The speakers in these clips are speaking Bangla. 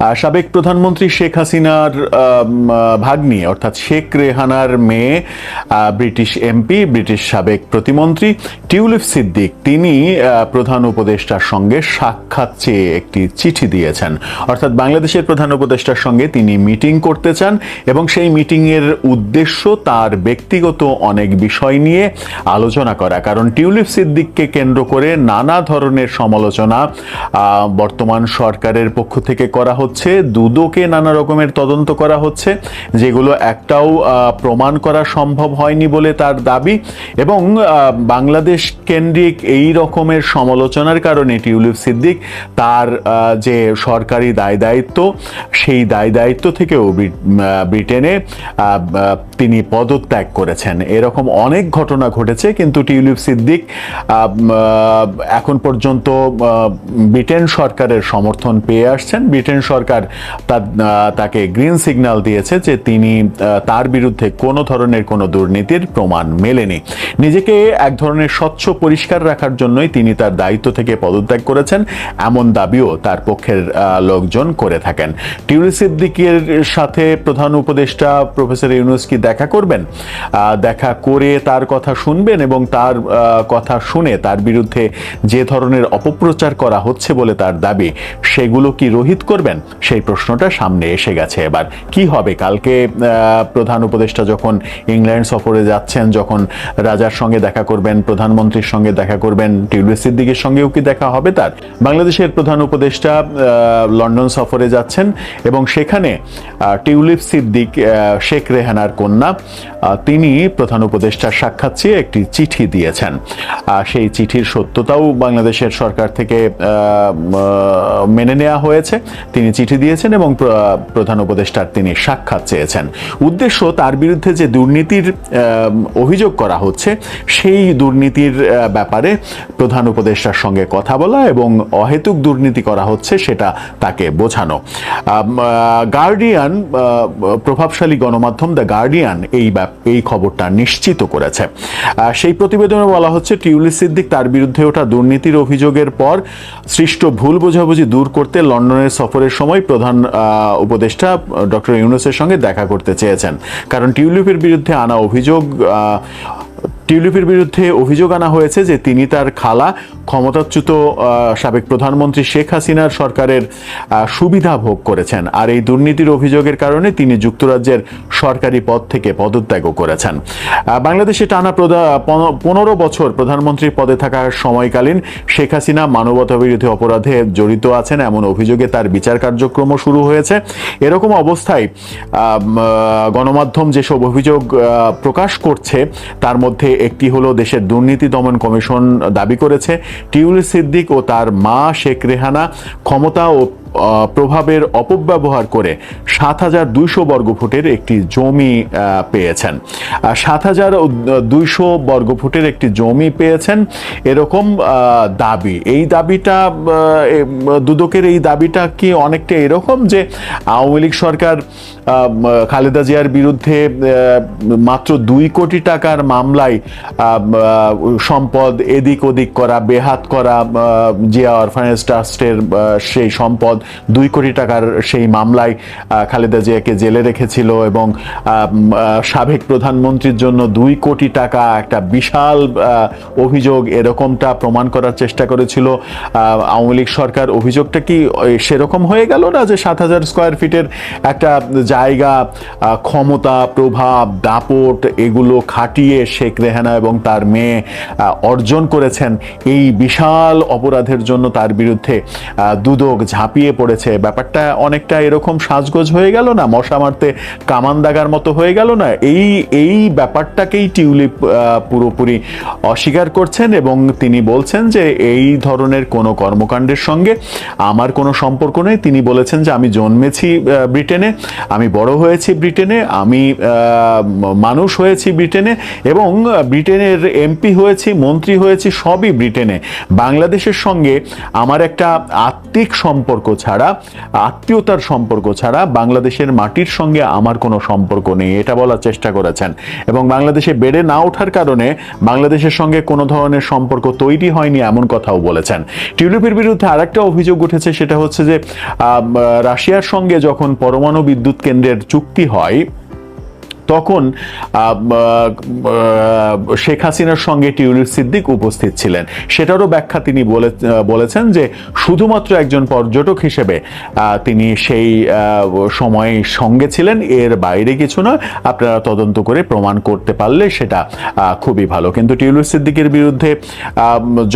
সাবেক প্রধানমন্ত্রী শেখ হাসিনার ভাগ্নি, অর্থাৎ শেখ রেহানার মেয়ে ব্রিটিশ এমপি, ব্রিটিশ সাবেক প্রতিমন্ত্রী টিউলিপ সিদ্দিক, তিনি প্রধান উপদেষ্টার সঙ্গে সাক্ষাৎ চেয়ে একটি চিঠি দিয়েছেন। অর্থাৎ বাংলাদেশের প্রধান উপদেষ্টার সঙ্গে তিনি মিটিং করতে চান এবং সেই মিটিংয়ের উদ্দেশ্য তার ব্যক্তিগত অনেক বিষয় নিয়ে আলোচনা করা। কারণ টিউলিপ সিদ্দিককে কেন্দ্র করে নানা ধরনের সমালোচনা বর্তমান সরকারের পক্ষ থেকে করা হচ্ছে। দুদোকে নানা রকমের তদন্ত করা হচ্ছে, যেগুলো একটাও প্রমাণ করা সম্ভব হয়নি বলে তার দাবি এবং বাংলাদেশ কেন্দ্রিক এই রকমের সমালোচনার কারণে টিউলিপ সিদ্দিক তার যে সরকারি দায় দায়িত্ব, সেই দায় দায়িত্ব থেকেও ব্রিটেনে তিনি পদত্যাগ করেছেন। এরকম অনেক ঘটনা ঘটেছে, কিন্তু টিউলিপ সিদ্দিক এখন পর্যন্ত ব্রিটেন সরকারের সমর্থন পেয়ে আসছেন। ব্রিটেন সরকার আহ, তাকে গ্রিন সিগন্যাল দিয়েছে যে তিনি তার বিরুদ্ধে কোনো ধরনের কোনো দুর্নীতির প্রমাণ মেলেনি। নিজেকে এক ধরনের স্বচ্ছ পরিষ্কার রাখার জন্যই তিনি তার দায়িত্ব থেকে পদত্যাগ করেছেন এমন দাবিও তার পক্ষের লোকজন করে থাকেন। টিউলি সিদ্দিকের সাথে প্রধান উপদেষ্টা প্রফেসর ইউনুস কি দেখা করবেন? দেখা করে তার কথা শুনবেন এবং তার কথা শুনে তার বিরুদ্ধে যে ধরনের অপপ্রচার করা হচ্ছে বলে তার দাবি সেগুলো কি রোহিত করবেন? সেই প্রশ্নটা সামনে এসে গেছে এবার। কি হবে? কালকে প্রধান উপদেষ্টা যখন ইংল্যান্ড সফরে যাচ্ছেন, যখন রাজার সঙ্গে দেখা করবেন, প্রধানমন্ত্রীর সঙ্গে দেখা করবেন, টিউলিপ সিদ্দিকের সঙ্গেও কি দেখা হবে তার? বাংলাদেশের প্রধান উপদেষ্টা লন্ডন সফরে যাচ্ছেন এবং সেখানে টিউলিপ সিদ্দিক শেখ রেহানার কন্যা তিনি প্রধান উপদেষ্টার সাক্ষাৎ চেয়ে একটি চিঠি দিয়েছেন। সেই চিঠির সত্যতাও বাংলাদেশের সরকার থেকে মেনে নেওয়া হয়েছে। তিনি চিঠি দিয়েছেন এবং প্রধান উপদেষ্টার তিনি সাক্ষাৎ চেয়েছেন। উদ্দেশ্য তার বিরুদ্ধে যে দুর্নীতির অভিযোগ করা হচ্ছে, সেই দুর্নীতির ব্যাপারে প্রধান উপদেষ্টার সঙ্গে কথা বলা এবং অহেতুক দুর্নীতি করা হচ্ছে সেটা তাকে বোঝানো। গার্ডিয়ান প্রভাবশালী গণমাধ্যম দ্য গার্ডিয়ান এই এই খবরটা নিশ্চিত করেছে। সেই প্রতিবেদনে বলা হচ্ছে টিউলি সিদ্দিক তার বিরুদ্ধে ওঠা দুর্নীতির অভিযোগের পর সৃষ্ট ভুল বোঝাবুঝি দূর করতে লন্ডনের সফরের সময় প্রধান উপদেষ্টা ডক্টর ইউনুসের সঙ্গে দেখা করতে চেয়েছেন। কারণ টিউলিপের বিরুদ্ধে আনা অভিযোগ টিউলিপের বিরুদ্ধে অভিযোগ আনা হয়েছে যে তিনি তার খালা, ক্ষমতাচ্যুত সাবেক প্রধানমন্ত্রী শেখ হাসিনার সরকারের সুবিধা ভোগ করেছেন। আর এই দুর্নীতির অভিযোগের কারণে তিনি যুক্তরাজ্যের সরকারি পদ থেকে পদত্যাগও করেছেন। বাংলাদেশে টানা পনেরো বছর প্রধানমন্ত্রীর পদে থাকার সময়কালীন শেখ হাসিনা মানবতা বিরোধী অপরাধে জড়িত আছেন এমন অভিযোগে তার বিচার কার্যক্রমও শুরু হয়েছে। এরকম অবস্থায় গণমাধ্যম যেসব অভিযোগ প্রকাশ করছে, তার মধ্যে একটি হলো দেশের দুর্নীতি দমন কমিশন দাবি করেছে। টিউলিস সিদ্দিক ও তার মা শেখ রেহানা ক্ষমতা ও প্রভাবের অপব্যবহার করে সাত হাজার দুইশো বর্গফুটের একটি জমি পেয়েছেন। সাত হাজার দুইশো বর্গফুটের একটি জমি পেয়েছেন এরকম দাবি। এই দাবিটা দুদকের এই দাবিটা কি অনেকটা এরকম যে আওয়ামী লীগ সরকার খালেদা জিয়ার বিরুদ্ধে মাত্র দুই কোটি টাকার মামলায় সম্পদ এদিক ওদিক করা, বেহাত করা জিয়া অরফানেজ ট্রাস্টের সেই সম্পদ, দুই কোটি টাকার সেই মামলায় খালেদা জিয়াকে জেলে রেখেছিল এবং সাবেক প্রধানমন্ত্রীর জন্য দুই কোটি টাকা একটা বিশাল অভিযোগ এরকমটা প্রমাণ করার চেষ্টা করেছিল। আওয়ামী লীগ সরকার অভিযোগটা কি সেরকম হয়ে গেল না যে সাত হাজার স্কোয়ার ফিটের একটা জায়গা ক্ষমতা, প্রভাব, দাপট, এগুলো খাটিয়ে শেখ রেহানা এবং তার মেয়ে অর্জন করেছেন। এই বিশাল অপরাধের জন্য তার বিরুদ্ধে দুদক ঝাঁপিয়ে পড়েছে। ব্যাপারটা অনেকটা এরকম সাজগোজ হয়ে গেল না? মশা মারতে কামান দাগার মতো হয়ে গেল না? এই এই ব্যাপারটাকেই টিউলিপ পুরোপুরি অস্বীকার করছেন এবং তিনি বলছেন যে এই ধরনের কোনো কর্মকাণ্ডের সঙ্গে আমার কোনো সম্পর্ক নেই। তিনি বলেছেন যে আমি জন্মেছি ব্রিটেনে। আমি বড় হয়েছি ব্রিটেনে, আমি মানুষ হয়েছি ব্রিটেনে এবং ব্রিটেনের এমপি হয়েছি, মন্ত্রী হয়েছি সবই ব্রিটেনে। বাংলাদেশের সঙ্গে আমার একটা আত্মিক সম্পর্ক ছাড়া, আত্মীয়তার সম্পর্ক ছাড়া বাংলাদেশের মাটির সঙ্গে আমার কোনো সম্পর্ক নেই, এটা বলার চেষ্টা করেছেন। এবং বাংলাদেশে বেড়ে না ওঠার কারণে বাংলাদেশের সঙ্গে কোনো ধরনের সম্পর্ক তৈরি হয়নি এমন কথাও বলেছেন। টিউলিপের বিরুদ্ধে আরেকটা অভিযোগ উঠেছে, সেটা হচ্ছে যে রাশিয়ার সঙ্গে যখন পরমাণু বিদ্যুৎ কেন্দ্রের চুক্তি হয় তখন শেখ হাসিনার সঙ্গে টিউলিপ সিদ্দিক উপস্থিত ছিলেন। সেটারও ব্যাখ্যা তিনি বলেছেন যে শুধুমাত্র একজন পর্যটক হিসেবে তিনি সেই সময়ে সঙ্গে ছিলেন। এর বাইরে কিছু না আপনারা তদন্ত করে প্রমাণ করতে পারলে সেটা খুবই ভালো। কিন্তু টিউলিপ সিদ্দিকের বিরুদ্ধে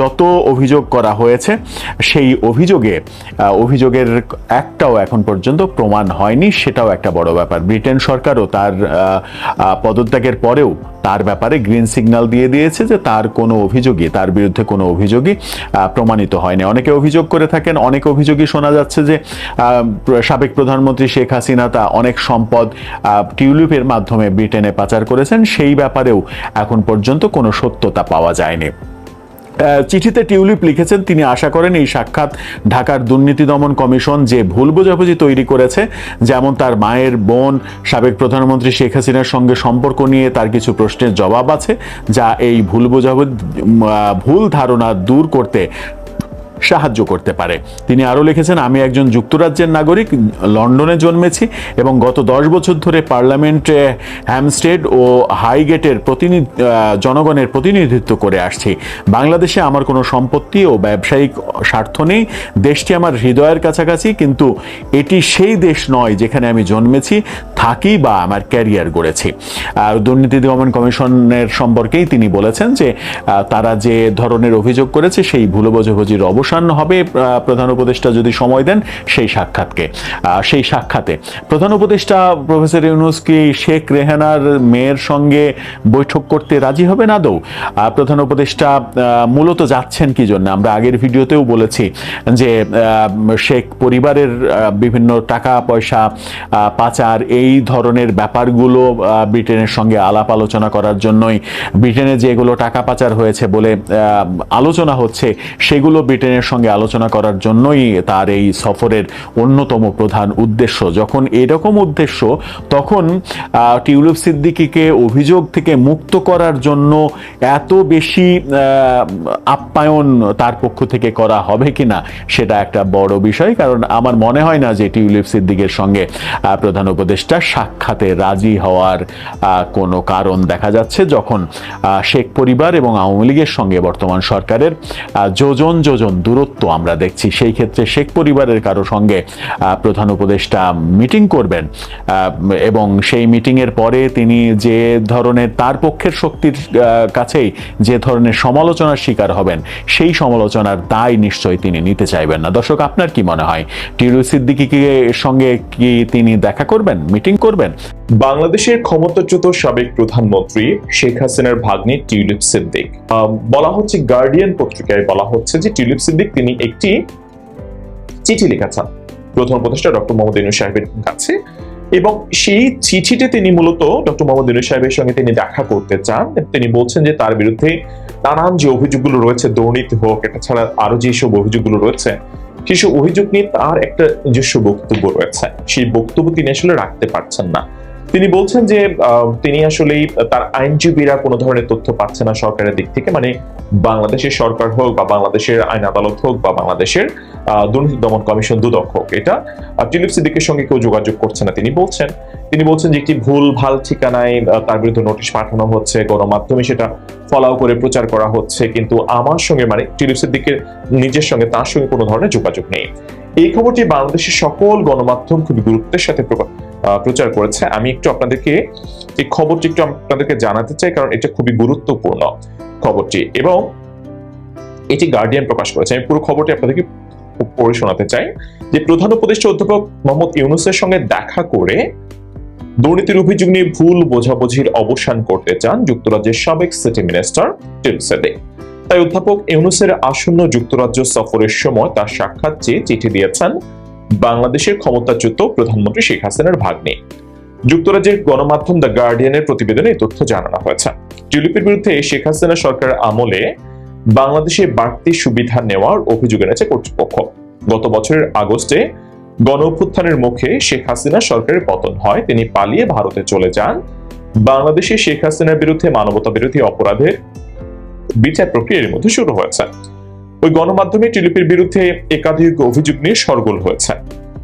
যত অভিযোগ করা হয়েছে, সেই অভিযোগে অভিযোগের একটাও এখন পর্যন্ত প্রমাণ হয়নি। সেটাও একটা বড় ব্যাপার। ব্রিটেন সরকারও তার পদত্যাগের পরেও তার ব্যাপারে গ্রিন সিগন্যাল দিয়ে দিয়েছে যে তার কোনো অভিযোগই, তার বিরুদ্ধে কোনো অভিযোগই প্রমাণিত হয়নি। অনেকে অভিযোগ করে থাকেন, অনেক অভিযোগই শোনা যাচ্ছে যে সাবেক প্রধানমন্ত্রী শেখ হাসিনা তা অনেক সম্পদ টিউলিপের মাধ্যমে ব্রিটেনে পাচার করেছেন। সেই ব্যাপারেও এখন পর্যন্ত কোনো সত্যতা পাওয়া যায়নি। চিঠিতে টিউলিপ লিখেছেন, তিনি আশা করেন এই সাক্ষাৎ ঢাকার দুর্নীতি দমন কমিশন যে ভুল বোঝাবুঝি তৈরি করেছে, যেমন তার মায়ের বোন, সাবেক প্রধানমন্ত্রী শেখ হাসিনার সঙ্গে সম্পর্ক নিয়ে তার কিছু প্রশ্নের জবাব আছে, যা এই ভুল বোঝাবুঝি ভুল ধারণা দূর করতে সাহায্য করতে পারে। তিনি আরও লিখেছেন, আমি একজন যুক্তরাজ্যের নাগরিক, লন্ডনে জন্মেছি এবং গত দশ বছর ধরে পার্লামেন্টে হ্যামস্টেড ও হাইগেটের প্রতিনিধি জনগণের প্রতিনিধিত্ব করে আসছি। বাংলাদেশে আমার কোনো সম্পত্তি ও ব্যবসায়িক স্বার্থ নেই। দেশটি আমার হৃদয়ের কাছাকাছি, কিন্তু এটি সেই দেশ নয় যেখানে আমি জন্মেছি। থাকি বা আমার ক্যারিয়ার গড়েছি। আর দুর্নীতি দমন কমিশনের সম্পর্কেই তিনি বলেছেন যে তারা যে ধরনের অভিযোগ করেছে সেই ভুল বোঝাবুঝির অবসান হবে প্রধান উপদেষ্টা যদি সময় দেন সেই সাক্ষাৎকে সেই সাক্ষাতে। প্রধান উপদেষ্টা প্রফেসর ইউনুস কি শেখ রেহানার মেয়ের সঙ্গে বৈঠক করতে রাজি হবেন আদৌ? আহ, প্রধান উপদেষ্টা মূলত যাচ্ছেন কি জন্য? আমরা আগের ভিডিওতেও বলেছি যে শেখ পরিবারের বিভিন্ন টাকা পয়সা পাচার এই ধরনের ব্যাপারগুলো ব্রিটেনের সঙ্গে আলাপ আলোচনা করার জন্যই ব্রিটেনে যেগুলো টাকা পাচার হয়েছে বলে আলোচনা হচ্ছে, সেগুলো ব্রিটেনের সঙ্গে আলোচনা করার জন্যই তার এই সফরের অন্যতম প্রধান উদ্দেশ্য। যখন এরকম উদ্দেশ্য, তখন টিউলিপ সিদ্দিকিকে অভিযোগ থেকে মুক্ত করার জন্য এত বেশি আপ্যায়ন তার পক্ষ থেকে করা হবে কিনা, সেটা একটা বড় বিষয়। কারণ আমার মনে হয় না যে টিউলিপ সিদ্দিকের সঙ্গে প্রধান উপদেষ্টা সাক্ষাতে রাজি হওয়ার কোনো কারণ দেখা যাচ্ছে যখন শেখ পরিবার এবং আওয়ামী লীগের সঙ্গে বর্তমান সরকারের যোজন যোজন দূরত্ব আমরা দেখছি। সেই ক্ষেত্রে শেখ পরিবারের কারও সঙ্গে প্রধান উপদেষ্টা মিটিং করবেন এবং সেই মিটিংয়ের পরে তিনি যে ধরনের তার পক্ষের শক্তির কাছেই যে ধরনের সমালোচনার শিকার হবেন, সেই সমালোচনার দায় নিশ্চয়ই তিনি নিতে চাইবেন না। দর্শক, আপনার কি মনে হয়? টিরু সিদ্দিকিকে সঙ্গে কি তিনি দেখা করবেন মিটিং করবেন? বাংলাদেশের ক্ষমতাচ্যুত সাবেক প্রধানমন্ত্রী শেখ হাসিনার ভাগ্নে টিউলিপ সিদ্দিক। বলা হচ্ছে গার্ডিয়ান পত্রিকায় বলা হচ্ছে যে টিউলিপ সিদ্দিক তিনি একটি চিঠি লিখেছেন। প্রথম উপদেষ্টা ডক্টর মোহাম্মদ ইউনুস সাহেবের কাছে এবং সেই চিঠিতে তিনি মূলত ডক্টর মোহাম্মদ ইউনুস সাহেবের সঙ্গে তিনি দেখা করতে চান। তিনি বলছেন যে তার বিরুদ্ধে নানান যে অভিযোগগুলো রয়েছে, দুর্নীতি হোক এটা ছাড়া আরও যেসব অভিযোগগুলো রয়েছে সেসব অভিযোগ নিয়ে তার একটা নিজস্ব বক্তব্য রয়েছে। সেই বক্তব্য তিনি আসলে রাখতে পারছেন না। তিনি বলছেন যে তিনি আসলেই তার আইনজীবীরা কোনো ধরনের তথ্য পাচ্ছে না সরকারের দিক থেকে। মানে বাংলাদেশের সরকার হোক বা বাংলাদেশের আইন আদালত হোক বা বাংলাদেশের দুর্নীতি দমন কমিশন দুদক হোক, এটা টিলিপ সিদ্দিকের সঙ্গে কেউ যোগাযোগ করছে না, তিনি বলছেন। তিনি বলছেন যে একটি ভুল, ভালো ঠিকানায় তার বিরুদ্ধে নোটিশ পাঠানো হচ্ছে, গণমাধ্যমে সেটা ফলাও করে প্রচার করা হচ্ছে, কিন্তু আমার সঙ্গে মানে টিলিপ সিদ্দিকের নিজের সঙ্গে তার সঙ্গে কোনো ধরনের যোগাযোগ নেই। এই খবরটি বাংলাদেশের সকল গণমাধ্যম খুবই গুরুত্বের সাথে প্রচার করেছে। আমি একটু আপনাদেরকে এই খবরটি একটু আপনাদেরকে জানাতে চাই, কারণ এটা খুবই গুরুত্বপূর্ণ খবরটি। এবং এটি গার্ডিয়ান প্রকাশ করেছে। আমি পুরো খবরটি আপনাদেরকে পড়ে শোনাতে চাই যে প্রধান উপদেষ্টা অধ্যাপক মোহাম্মদ ইউনুসের সঙ্গে দেখা করে দুর্নীতির অভিযোগ নিয়ে ভুল বোঝাবুঝির অবসান করতে চান যুক্তরাজ্যের সাবেক সিটি মিনিস্টার টিম সেদিক। তাই অধ্যাপক ইউনুসের আসন্ন যুক্তরাজ্য সফরের সময় তার সাক্ষাৎ চেয়ে চিঠি দিয়েছেন বাংলাদেশের ক্ষমতাচ্যুত প্রধানমন্ত্রী শেখ হাসিনার ভাগ্নে। যুক্তরাজ্যের গণমাধ্যম দ্য গার্ডিয়ানের প্রতিবেদনে এই তথ্য জানানো হয়েছে। টিউলিপের বিরুদ্ধে শেখ হাসিনা সরকারের আমলে বাংলাদেশে বাড়তি সুবিধা নেওয়ার অভিযোগ এনেছে কর্তৃপক্ষ। গত বছরের আগস্টে গণ অভ্যুত্থানের মুখে শেখ হাসিনা সরকারের পতন হয়, তিনি পালিয়ে ভারতে চলে যান। বাংলাদেশে শেখ হাসিনার বিরুদ্ধে মানবতা বিরোধী অপরাধের বিচার প্রক্রিয়ার মধ্যে শুরু হয়েছে। ওই গণমাধ্যমে টিলিপির বিরুদ্ধে একাধিক অভিযোগ নিয়ে সরগোল হয়েছে।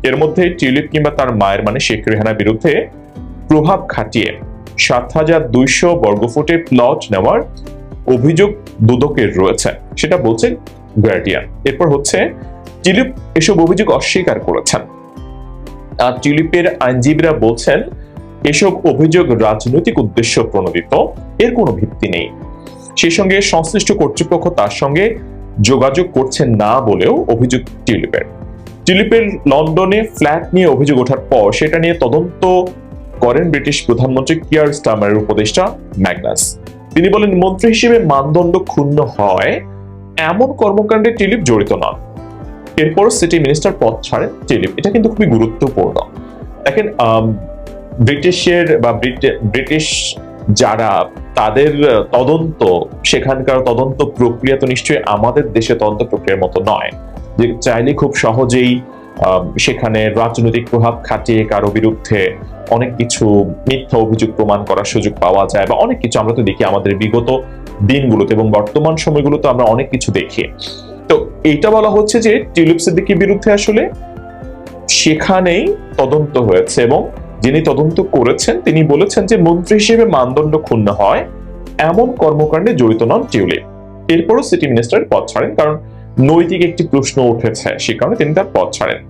এর মধ্যে টিলিপ কিংবা তার মায়ের মানে শেখ রেহানার বিরুদ্ধে প্রভাব খাটিয়ে সাত হাজার দুইশো বর্গফুটে প্লট নেওয়ার অভিযোগ দুদকের রয়েছে, সেটা বলছে গার্ডিয়ান এরপর হচ্ছে, টিলিপ এসব অভিযোগ অস্বীকার করেছেন। আর টিলিপের আইনজীবীরা বলছেন, এসব অভিযোগ রাজনৈতিক উদ্দেশ্য প্রণোদিত, এর কোনো ভিত্তি নেই। সেই সঙ্গে সংশ্লিষ্ট কর্তৃপক্ষ তার সঙ্গে যোগাযোগ করছে না বলেও অভিযোগ টিউলিপের। টিউলিপের লন্ডনে ফ্ল্যাট নিয়ে অভিযোগ ওঠার পর সেটা নিয়ে তদন্ত করেন ব্রিটিশ প্রধানমন্ত্রী কিয়ার স্টামারের উপদেষ্টা ম্যাগনাস। তিনি বলেন, মন্ত্রী হিসেবে মানদণ্ড ক্ষুণ্ণ হয়, এমন কর্মকাণ্ডে টিলিপ জড়িত নন। এরপর সিটি মিনিস্টার পদ ছাড়েন টিলিপ এটা কিন্তু খুবই গুরুত্বপূর্ণ। দেখেন ব্রিটিশের বা ব্রিটিশ যারা তাদের তদন্ত, সেখানকার তদন্ত প্রক্রিয়া তো নিশ্চয়ই আমাদের দেশে তদন্ত প্রক্রিয়ার মতো নয়। যে চাইলে খুব সহজেই সেখানে রাজনৈতিক প্রভাব খাটিয়ে কারও বিরুদ্ধে অনেক কিছু মিথ্যা অভিযোগ প্রমাণ করার সুযোগ পাওয়া যায় বা অনেক কিছু আমরা তো দেখি আমাদের বিগত দিনগুলোতে এবং বর্তমান সময়গুলোতে আমরা অনেক কিছু দেখি। তো এইটা বলা হচ্ছে যে টিউলিপ সিদ্দিকির বিরুদ্ধে আসলে সেখানেই তদন্ত হয়েছে এবং যিনি তদন্ত করেছেন, তিনি বলেছেন যে মন্ত্রী হিসেবে মানদণ্ড ক্ষুণ্ণ হয়, এমন কর্মকাণ্ডে জড়িত নন টিউলিপ। এরপরও সিটি মিনিস্টার পদ ছাড়েন, কারণ নৈতিক একটি প্রশ্ন উঠেছে, সে কারণে তিনি তার পদ ছাড়েন।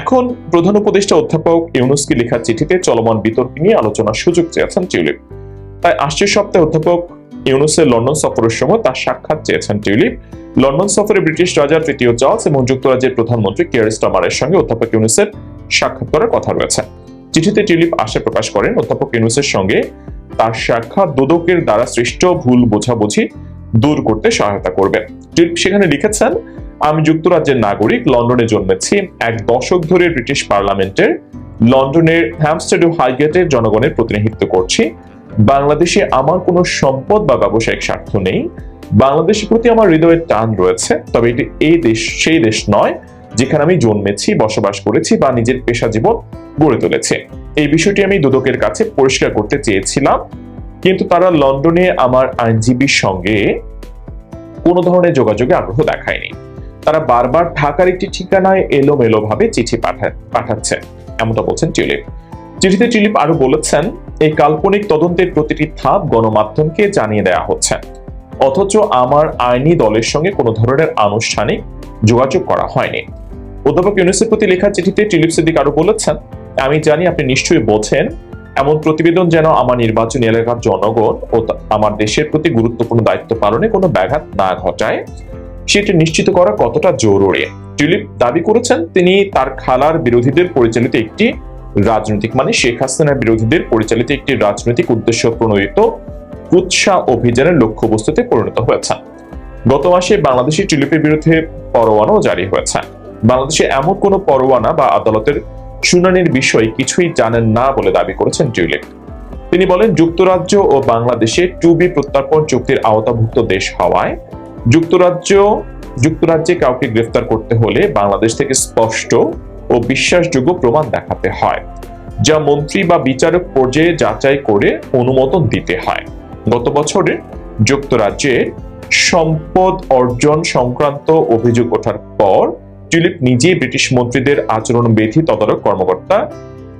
এখন প্রধান উপদেষ্টা অধ্যাপক ইউনুসকে লেখা চিঠিতে চলমান বিতর্ক নিয়ে আলোচনার সুযোগ চেয়েছেন টিউলিপ। তাই আসছে সপ্তাহে অধ্যাপক ইউনুসের লন্ডন সফরের সময় তার সাক্ষাৎ চেয়েছেন টিউলিপ। লন্ডন সফরে ব্রিটিশ রাজা তৃতীয় চার্লস এবং যুক্তরাজ্যের প্রধানমন্ত্রী কেয়ার স্টামারের সঙ্গে অধ্যাপক ইউনুসের সাক্ষাৎ করার কথা রয়েছে। চিঠিতে টিউলিপ আশা প্রকাশ করেন অধ্যাপক ইউনুসের সঙ্গে। তার সাক্ষাৎ দুদকের দ্বারা সৃষ্ট ভুল বোঝাবুঝি দূর করতে সহায়তা করবে। টিউলিপ সেখানে লিখেছেন, আমি যুক্তরাজ্যের নাগরিক, লন্ডনে জন্মেছি। এক দশক ধরে ব্রিটিশ পার্লামেন্টের, লন্ডনের হ্যামস্টেড ও হাইগেটের জনগণের প্রতিনিধিত্ব করছি। বাংলাদেশে আমার কোনো সম্পদ বা ব্যবসায়িক স্বার্থ নেই। বাংলাদেশের প্রতি আমার হৃদয়ের টান রয়েছে। তবে এটি এই দেশ, সেই দেশ নয়। যেখানে আমি জন্মেছি, বসবাস করেছি বা নিজের পেশা জীবন গড়ে তুলেছি। এই বিষয়টি আমি দুদকের কাছে পরিষ্কার করতে চেয়েছিলাম। কিন্তু তারা লন্ডনে আমার আইনজীবীর সঙ্গে কোনো ধরনের যোগাযোগে আগ্রহ দেখায়নি। তারা বারবার ঢাকার একটি ঠিকানায় এলোমেলো ভাবে চিঠি পাঠা- পাঠাচ্ছে, এমনটা বলছেন টিউলিপ। চিঠিতে টিউলিপ আরও বলেছেন, এই কাল্পনিক তদন্তের প্রতিটি ধাপ গণমাধ্যমকে জানিয়ে দেওয়া হচ্ছে। অথচ আমার আইনি দলের সঙ্গে কোনো ধরনের আনুষ্ঠানিক যোগাযোগ করা হয়নি। অধ্যাপক ইউনুসের প্রতি লেখা চিঠিতে টিলিপ সিদ্দিক আরও বলেছেন, আমি জানি আপনি নিশ্চয়ই বোঝেন, এমন প্রতিবেদন যেন আমার নির্বাচনী এলাকার জনগণ ও আমার দেশের প্রতি গুরুত্বপূর্ণ দায়িত্ব পালনে কোনো ব্যাঘাত না ঘটায়। সেটি নিশ্চিত করা কতটা জরুরি? টিলিপ দাবি করেছেন, তিনি তার খালার বিরোধীদের পরিচালিত একটি রাজনৈতিক মানে শেখ হাসিনার বিরোধীদের পরিচালিত একটি রাজনৈতিক উদ্দেশ্য প্রণোদিত কুৎসা অভিযানের লক্ষ্যবস্তুতে পরিণত হয়েছে। গত মাসে বাংলাদেশি টিলিপের বিরুদ্ধে পরোয়ানাও জারি হয়েছে। বাংলাদেশে এমন কোনো পরোয়ানা বা আদালতের শুনানির বিষয় কিছুই জানেন না বলে দাবি করেছেন টিউলিপ তিনি বলেন, যুক্তরাজ্য ও বাংলাদেশে টুবি প্রত্যর্পণ চুক্তির আওতাভুক্ত দেশ হওয়ায় যুক্তরাজ্য, যুক্তরাজ্যে কাউকে গ্রেফতার করতে হলে বাংলাদেশ থেকে স্পষ্ট ও বিশ্বাসযোগ্য প্রমাণ দেখাতে হয়, যা মন্ত্রী বা বিচারক পর্যায়ে যাচাই করে অনুমোদন দিতে হয়। গত বছরে যুক্তরাজ্যে সম্পদ অর্জন সংক্রান্ত অভিযোগ ওঠার পর টিউলিপ নিজেই ব্রিটিশ মন্ত্রীদের আচরণ বিধি তদারক কর্মকর্তা।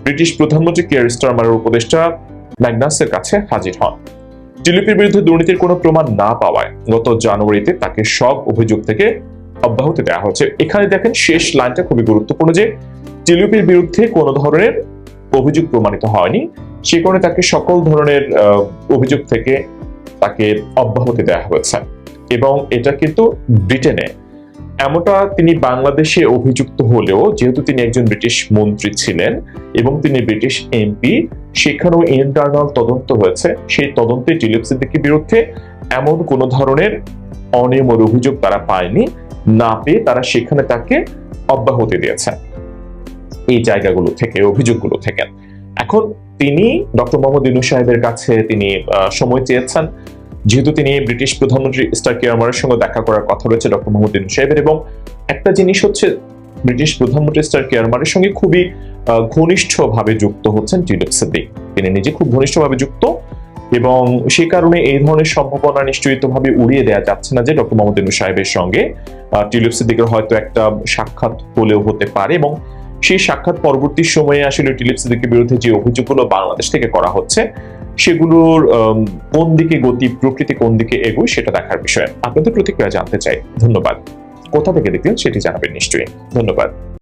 ব্রিটিশ প্রধানমন্ত্রী কেয়ার স্টারমারের উপদেষ্টা ম্যাগনাসের কাছে হাজির হন। টিলিপের বিরুদ্ধে দুর্নীতির কোনো প্রমাণ না পাওয়ায় গত জানুয়ারিতে তাকে সব অভিযোগ থেকে অব্যাহতি দেওয়া হয়েছে। এখানে দেখেন, শেষ লাইনটা খুবই গুরুত্বপূর্ণ যে টিলিপের বিরুদ্ধে কোনো ধরনের অভিযোগ প্রমাণিত হয়নি। সে কারণে তাকে সকল ধরনের অভিযোগ থেকে তাকে অব্যাহতি দেওয়া হয়েছে। এবং এটা কিন্তু ব্রিটেনে এমনটা তিনি বাংলাদেশে অভিযুক্ত হলেও যেহেতু তিনি একজন ব্রিটিশ মন্ত্রী ছিলেন এবং তিনি ব্রিটিশ এমপি, সেখানেও ইন্টারনাল তদন্ত হয়েছে। সেই তদন্তে টিলিপ সিদ্দিকির বিরুদ্ধে এমন কোন ধরনের অনিয়মের অভিযোগ তারা পায়নি, না পেয়ে তারা সেখানে তাকে অব্যাহতি দিয়েছেন এই জায়গাগুলো থেকে অভিযোগগুলো থেকে। এখন তিনি ডক্টর মোহাম্মদ ইনু সাহেবের কাছে তিনি সময় চেয়েছেন। যেহেতু তিনি ব্রিটিশ প্রধানমন্ত্রী স্টার কেয়ারমারের সঙ্গে দেখা করার কথা রয়েছে ডক্টর মোহাম্মদ সাহেবের, এবং একটা জিনিস হচ্ছে ব্রিটিশ প্রধানমন্ত্রী স্টার কেয়ারমারের সঙ্গে খুবই ঘনিষ্ঠভাবে যুক্ত হচ্ছেন টিউলিপ সিদ্দিক তিনি নিজে খুব ঘনিষ্ঠভাবে যুক্ত, এবং সেই কারণে এই ধরনের সম্ভাবনা নিশ্চয়িতভাবে উড়িয়ে দেওয়া যাচ্ছে না যে ডক্টর মোহাম্মদ সাহেবের সঙ্গে। টিউলিপ সিদ্দিকের হয়তো একটা সাক্ষাৎ হলেও হতে পারে, এবং সেই সাক্ষাৎ পরবর্তী সময়ে আসলে টিউলিপ সিদ্দিকের বিরুদ্ধে যে অভিযোগগুলো বাংলাদেশ থেকে করা হচ্ছে সেগুলোর কোন দিকে গতি, প্রকৃতি কোন দিকে এগোয় সেটা দেখার বিষয়ে আপনাদের প্রতিক্রিয়া জানতে চাই। ধন্যবাদ। কোথা থেকে দেখলেন সেটি জানাবেন নিশ্চয়ই। ধন্যবাদ।